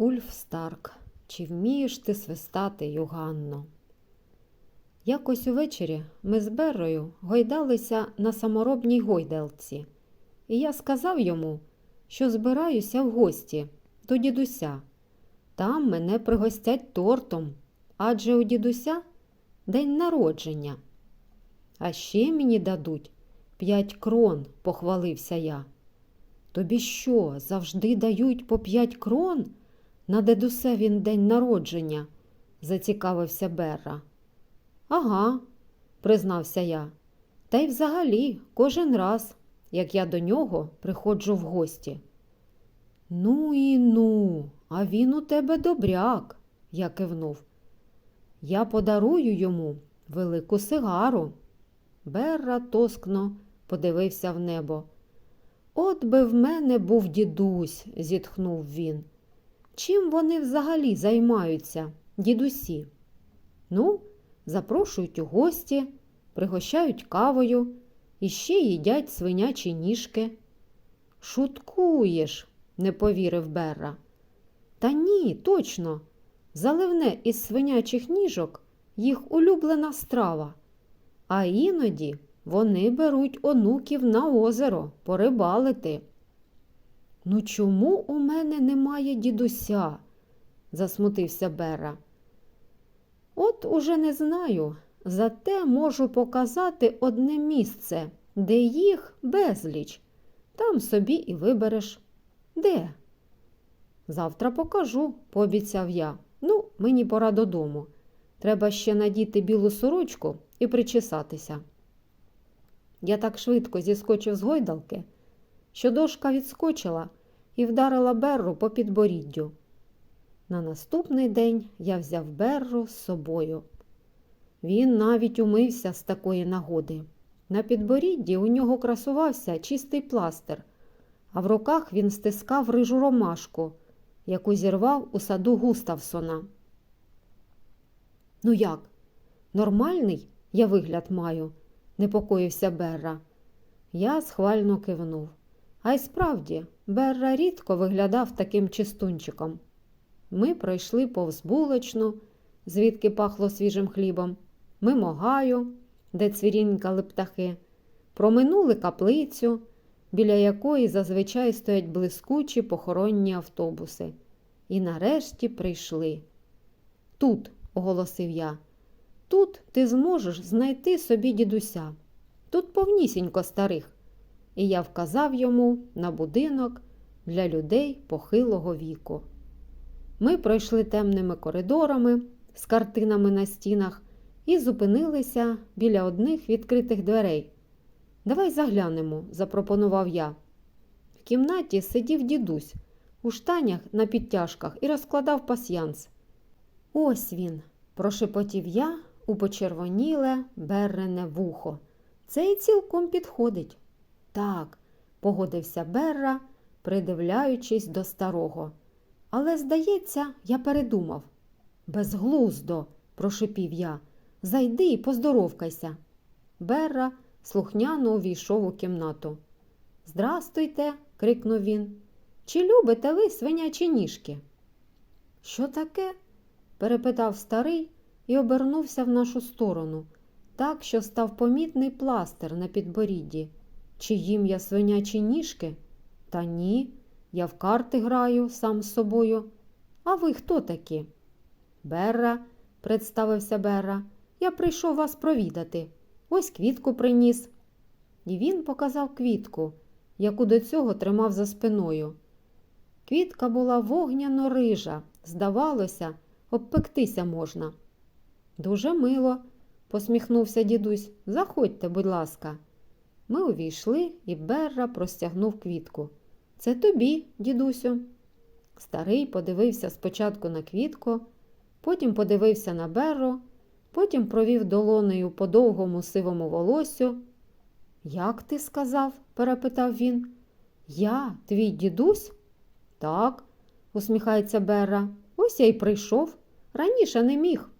Ульф Старк, чи вмієш ти свистати, Юганно? Якось увечері ми з Беррою гойдалися на саморобній гойдалці, і я сказав йому, що збираюся в гості до дідуся. Там мене пригостять тортом, адже у дідуся день народження. А ще мені дадуть п'ять крон, похвалився я. Тобі що, завжди дають по п'ять крон? На дедусевін день народження, зацікавився Берра. Ага, признався я. Та й взагалі кожен раз, як я до нього приходжу в гості. Ну і ну, а він у тебе добряк, я кивнув. Я подарую йому велику сигару. Берра тоскно подивився в небо. От би в мене був дідусь, зітхнув він. Чим вони взагалі займаються, дідусі? Ну, запрошують у гості, пригощають кавою і ще їдять свинячі ніжки. Шуткуєш, не повірив Берра. Та ні, точно. Заливне із свинячих ніжок їх улюблена страва. А іноді вони беруть онуків на озеро порибалити. Ну чому у мене немає дідуся? засмутився Берра. От уже не знаю, зате можу показати одне місце, де їх безліч. Там собі і вибереш. Де? Завтра покажу, пообіцяв я. Ну, мені пора додому. Треба ще надіти білу сорочку і причесатися. Я так швидко зіскочив з гойдалки, що дошка відскочила і вдарила Берру по підборіддю. На наступний день я взяв Берру з собою. Він навіть умився з такої нагоди. На підборідді у нього красувався чистий пластир, а в руках він стискав рижу ромашку, яку зірвав у саду Густавсона. Ну як? Нормальний я вигляд маю, непокоївся Берра. Я схвально кивнув. А й справді, Берра рідко виглядав таким чистунчиком. Ми пройшли повз булочну, звідки пахло свіжим хлібом, мимо гаю, де цвірінькали птахи, проминули каплицю, біля якої зазвичай стоять блискучі похоронні автобуси. І нарешті прийшли. Тут, оголосив я, тут ти зможеш знайти собі дідуся. Тут повнісінько старих. І я вказав йому на будинок для людей похилого віку. Ми пройшли темними коридорами з картинами на стінах і зупинилися біля одних відкритих дверей. Давай заглянемо, запропонував я. В кімнаті сидів дідусь у штанях на підтяжках і розкладав пасьянс. Ось він, прошепотів я у почервоніле берене вухо. Цей цілком підходить. Так, погодився Берра, придивляючись до старого. Але, здається, я передумав. Безглуздо, прошипів я. Зайди і поздоровкайся. Берра слухняно увійшов у кімнату. Здрастуйте, крикнув він. Чи любите ви свинячі ніжки? Що таке? перепитав старий і обернувся в нашу сторону, так, що став помітний пластир на підборідді. Чи їм я свинячі ніжки? Та ні, я в карти граю сам з собою. А ви хто такі? Берра, представився Берра, я прийшов вас провідати. Ось квітку приніс. І він показав квітку, яку до цього тримав за спиною. Квітка була вогняно рижа, здавалося, обпектися можна. Дуже мило, посміхнувся дідусь. Заходьте, будь ласка. Ми увійшли, і Берра простягнув квітку. Це тобі, дідусю. Старий подивився спочатку на квітку, потім подивився на Берру, потім провів долонею по довгому сивому волосю. Як ти сказав? перепитав він. Я, твій дідусь? Так, усміхається Берра. Ось я й прийшов. Раніше не міг.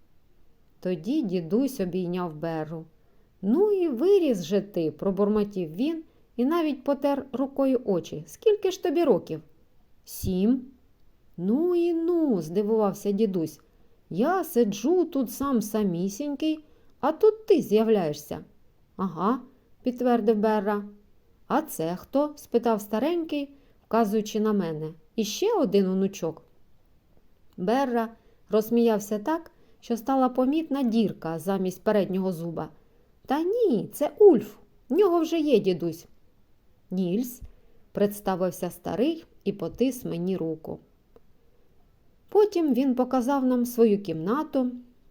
Тоді дідусь обійняв Берру. Ну і виріс же ти, пробурмотів він і навіть потер рукою очі. Скільки ж тобі років? Сім. Ну і ну, здивувався дідусь. Я сиджу тут сам самісінький, а тут ти з'являєшся. Ага, підтвердив Берра. А це хто? спитав старенький, вказуючи на мене. Іще один онучок. Берра розсміявся так, що стала помітна дірка замість переднього зуба. Та ні, це Ульф. В нього вже є дідусь. Нільс, представився старий і потис мені руку. Потім він показав нам свою кімнату,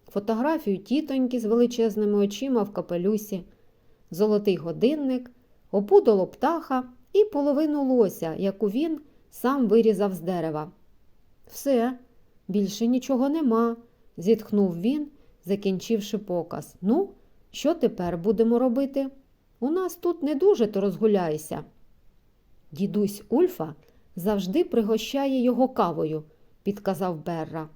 фотографію тітоньки з величезними очима в капелюсі, золотий годинник, опудоло птаха і половину лося, яку він сам вирізав з дерева. Все, більше нічого нема, зітхнув він, закінчивши показ. Ну, що тепер будемо робити? У нас тут не дуже то розгуляйся. Дідусь Ульфа завжди пригощає його кавою, підказав Берра.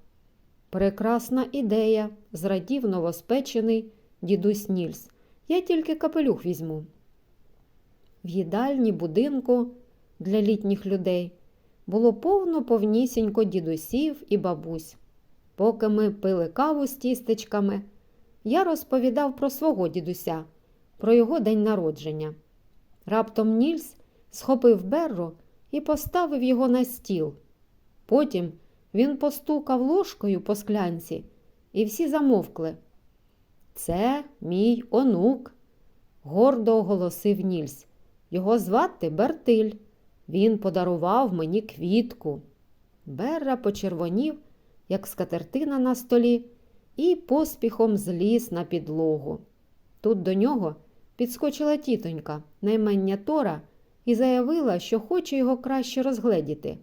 Прекрасна ідея, зрадів новоспечений дідусь Нільс. Я тільки капелюх візьму. В їдальні будинку для літніх людей було повно повнісінько дідусів і бабусь. Поки ми пили каву з тістечками, я розповідав про свого дідуся, про його день народження. Раптом Нільс схопив берру і поставив його на стіл. Потім він постукав ложкою по склянці, і всі замовкли. Це мій онук, гордо оголосив Нільс. Його звати Бертиль. Він подарував мені квітку. Берра почервонів, як скатертина на столі, і поспіхом зліз на підлогу. Тут до нього підскочила тітонька, наймення Тора, і заявила, що хоче його краще розгледіти.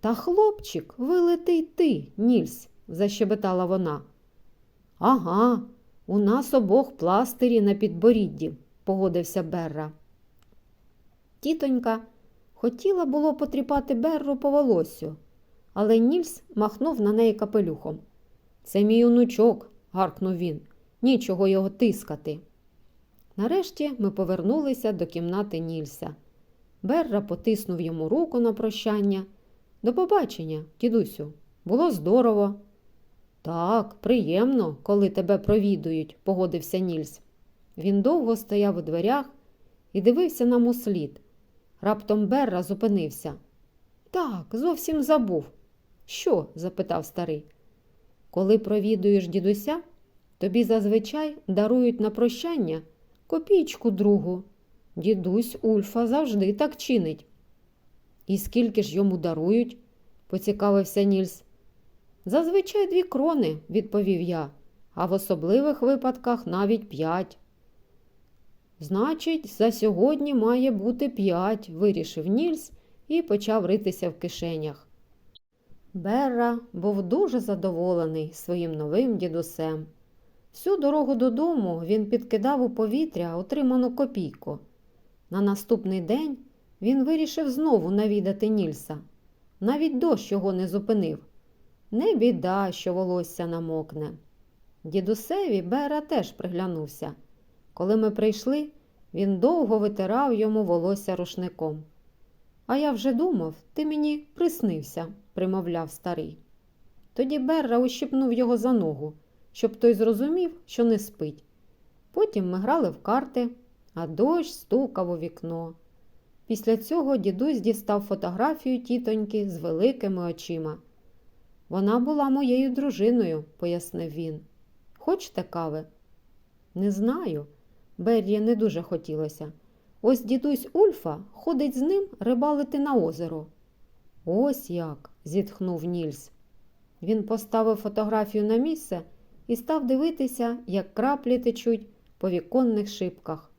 Та хлопчик, вилитий ти, Нільс, защебетала вона. Ага, у нас обох пластирі на підборідді, погодився Берра. Тітонька хотіла було потріпати Берру по волосю, але Нільс махнув на неї капелюхом. Це мій онучок, гаркнув він, нічого його тискати. Нарешті ми повернулися до кімнати Нільса. Берра потиснув йому руку на прощання. До побачення, дідусю, було здорово. Так, приємно, коли тебе провідують, погодився Нільс. Він довго стояв у дверях і дивився нам у слід. Раптом Берра зупинився. Так, зовсім забув. Що? запитав старий. Коли провідуєш дідуся, тобі зазвичай дарують на прощання копійку другу. Дідусь Ульфа завжди так чинить. І скільки ж йому дарують? поцікавився Нільс. Зазвичай дві крони, відповів я, а в особливих випадках навіть п'ять. Значить, за сьогодні має бути п'ять, вирішив Нільс і почав ритися в кишенях. Берра був дуже задоволений своїм новим дідусем. Всю дорогу додому він підкидав у повітря отриману копійку. На наступний день він вирішив знову навідати Нільса. Навіть дощ його не зупинив. Не біда, що волосся намокне. Дідусеві Бера теж приглянувся. Коли ми прийшли, він довго витирав йому волосся рушником. А я вже думав, ти мені приснився, примовляв старий. Тоді Берра ущипнув його за ногу, щоб той зрозумів, що не спить. Потім ми грали в карти, а дощ стукав у вікно. Після цього дідусь дістав фотографію тітоньки з великими очима. Вона була моєю дружиною, пояснив він. Хочете кави? Не знаю. Беррі не дуже хотілося. Ось дідусь Ульфа ходить з ним рибалити на озеро. Ось як, зітхнув Нільс. Він поставив фотографію на місце і став дивитися, як краплі течуть по віконних шибках.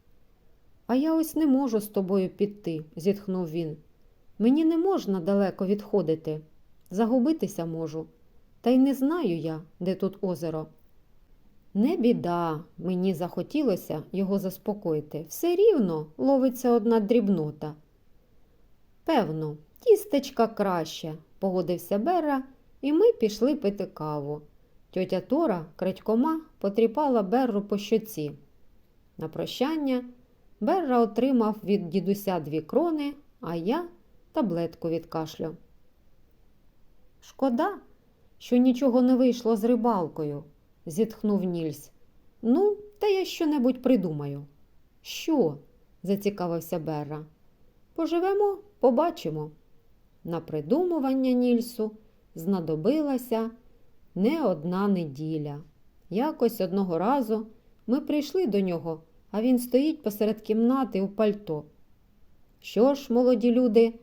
А я ось не можу з тобою піти, зітхнув він. Мені не можна далеко відходити. Загубитися можу. Та й не знаю я, де тут озеро. Не біда, мені захотілося його заспокоїти. Все рівно ловиться одна дрібнота. Певно, тістечка краще, погодився Берра, і ми пішли пити каву. Тьотя Тора крадькома потріпала Берру по щоці. На прощання Берра отримав від дідуся дві крони, а я таблетку від кашлю. Шкода, що нічого не вийшло з рибалкою, зітхнув Нільс. Ну, та я щонебудь придумаю. Що? зацікавився Берра. Поживемо, побачимо. На придумування Нільсу знадобилася не одна неділя. Якось одного разу ми прийшли до нього, а він стоїть посеред кімнати у пальто. Що ж, молоді люди,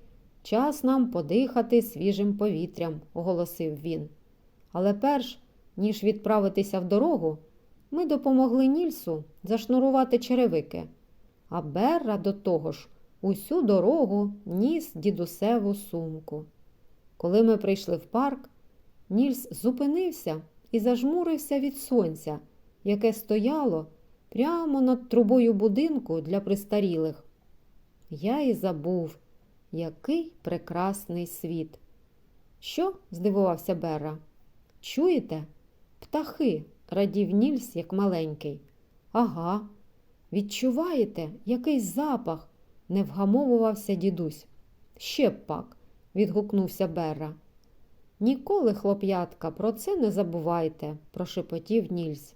час нам подихати свіжим повітрям, оголосив він. Але перш ніж відправитися в дорогу, ми допомогли Нільсу зашнурувати черевики, а Берра до того ж усю дорогу ніс дідусеву сумку. Коли ми прийшли в парк, Нільс зупинився і зажмурився від сонця, яке стояло прямо над трубою будинку для престарілих. Я і забув, який прекрасний світ. Що? здивувався Берра. Чуєте? Птахи, радів Нільс, як маленький. Ага. Відчуваєте, який запах? не вгамовувався дідусь. Ще б пак, відгукнувся Берра. Ніколи, хлоп'ятка, про це не забувайте, прошепотів Нільс.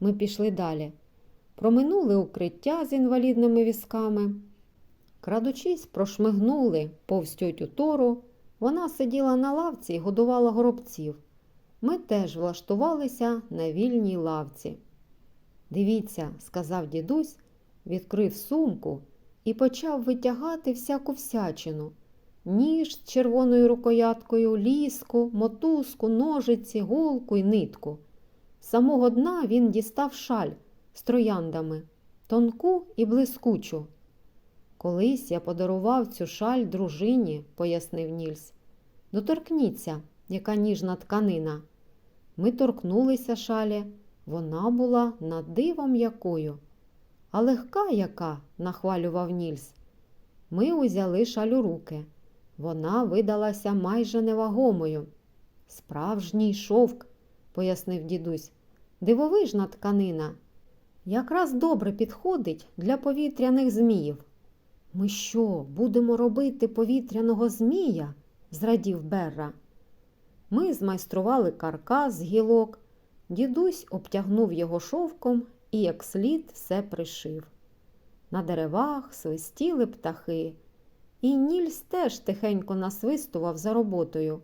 Ми пішли далі. Проминули укриття з інвалідними візками. Крадучись, прошмигнули повз тьотю Тору. Вона сиділа на лавці і годувала горобців. Ми теж влаштувалися на вільній лавці. Дивіться, сказав дідусь, відкрив сумку і почав витягати всяку всячину. Ніж з червоною рукояткою, ліску, мотузку, ножиці, голку й нитку. З самого дна він дістав шаль з трояндами, тонку і блискучу. Колись я подарував цю шаль дружині, пояснив Нільс. Доторкніться, яка ніжна тканина. Ми торкнулися шалі, вона була над дивом якою. А легка яка, нахвалював Нільс. Ми узяли шаль у руки. Вона видалася майже невагомою. Справжній шовк, пояснив дідусь, дивовижна тканина. Якраз добре підходить для повітряних зміїв. Ми що, будемо робити повітряного змія? зрадів Берра. Ми змайстрували каркас з гілок. Дідусь обтягнув його шовком і як слід все пришив. На деревах свистіли птахи, і Нільс теж тихенько насвистував за роботою.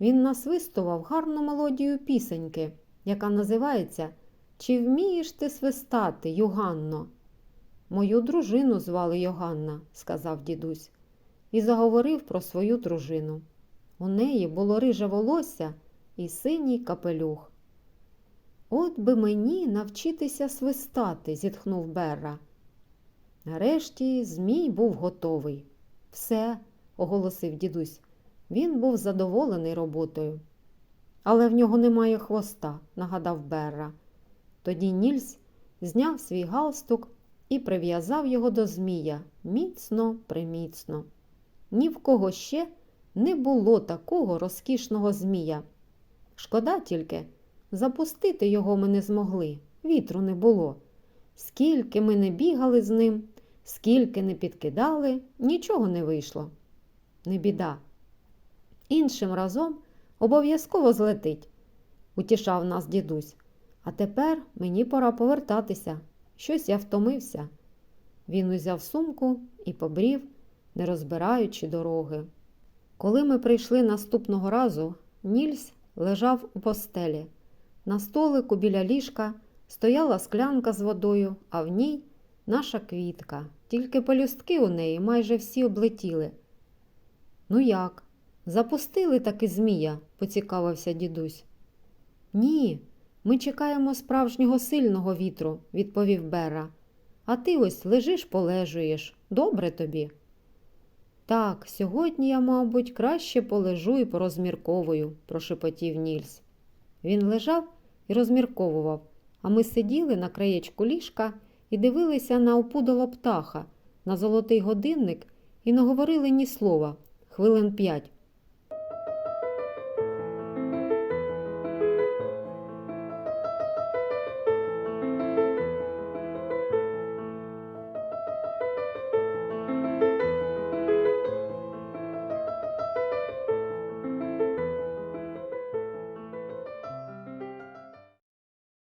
Він насвистував гарну мелодію пісеньки, яка називається Чи вмієш ти свистати, Юганно? Мою дружину звали Йоганна, сказав дідусь, і заговорив про свою дружину. У неї було риже волосся і синій капелюх. От би мені навчитися свистати, зітхнув Берра. Нарешті Змій був готовий. Все, оголосив дідусь. Він був задоволений роботою. Але в нього немає хвоста, нагадав Берра. Тоді Нільс зняв свій галстук і прив'язав його до Змія міцно приміцно. Ні в кого ще не було такого розкішного Змія. Шкода тільки, запустити його ми не змогли, вітру не було. Скільки ми не бігали з ним, скільки не підкидали, нічого не вийшло. Не біда. Іншим разом обов'язково злетить, утішав нас дідусь. А тепер мені пора повертатися. Щось я втомився. Він узяв сумку і побрів, не розбираючи дороги. Коли ми прийшли наступного разу, Нільс лежав у постелі. На столику біля ліжка стояла склянка з водою, а в ній наша квітка. Тільки пелюстки у неї майже всі облетіли. Ну як? Запустили таки Змія? поцікавився дідусь. Ні, ми чекаємо справжнього сильного вітру, відповів Бера. А ти ось лежиш, полежуєш. Добре тобі. Так, сьогодні я, мабуть, краще полежу і порозмірковую, прошепотів Нільс. Він лежав і розмірковував, а ми сиділи на краєчку ліжка і дивилися на опудало птаха, на золотий годинник і не говорили ні слова, хвилин п'ять.